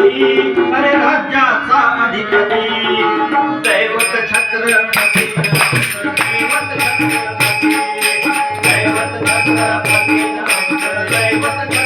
अधिपती अरे राज्याचा अधिपती दैवत छत्रपती दैवत छत्रपती दैवत छत्रपती दैवत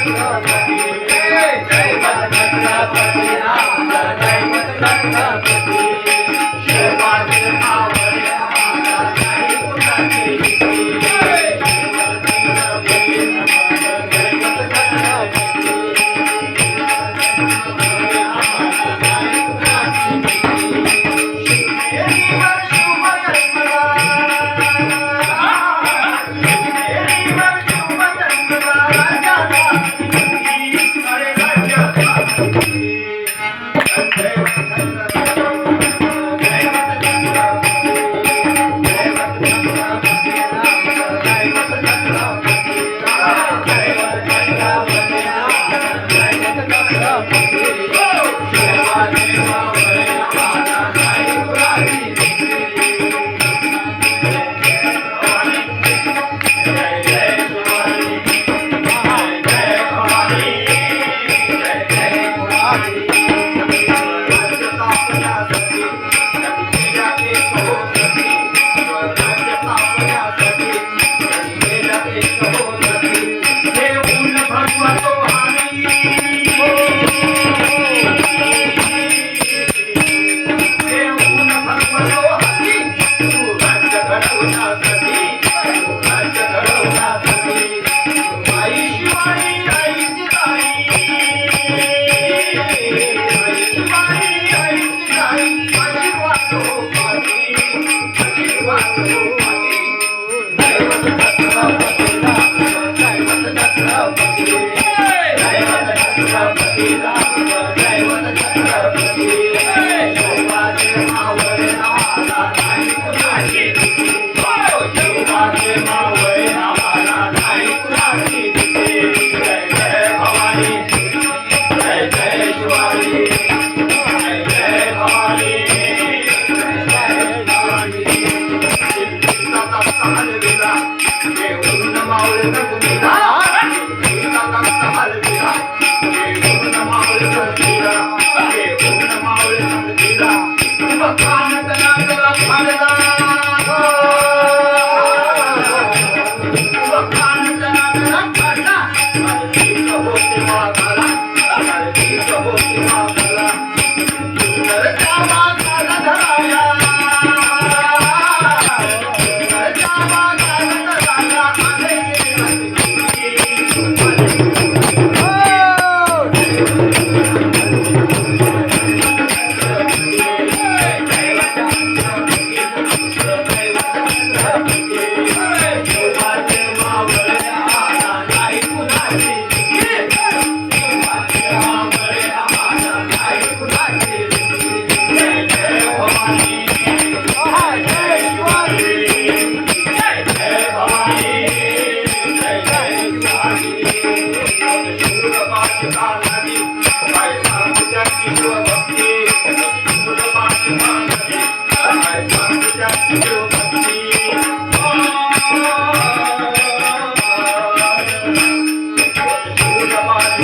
Thank you.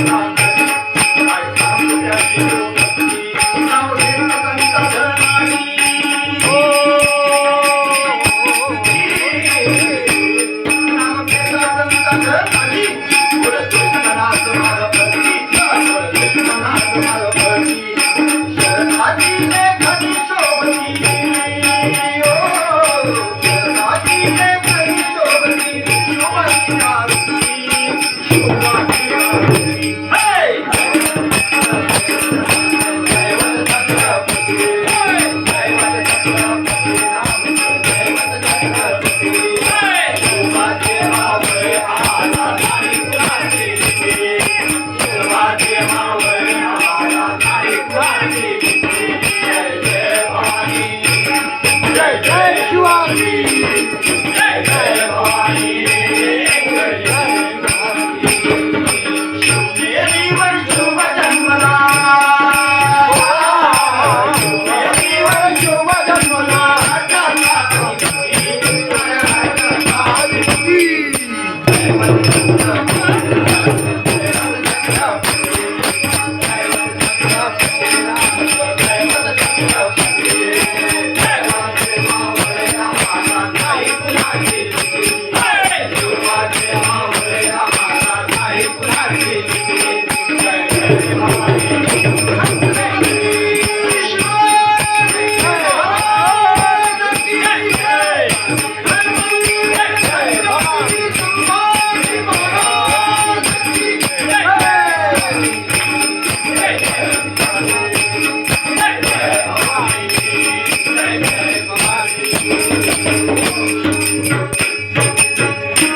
Thank you. sanctuary.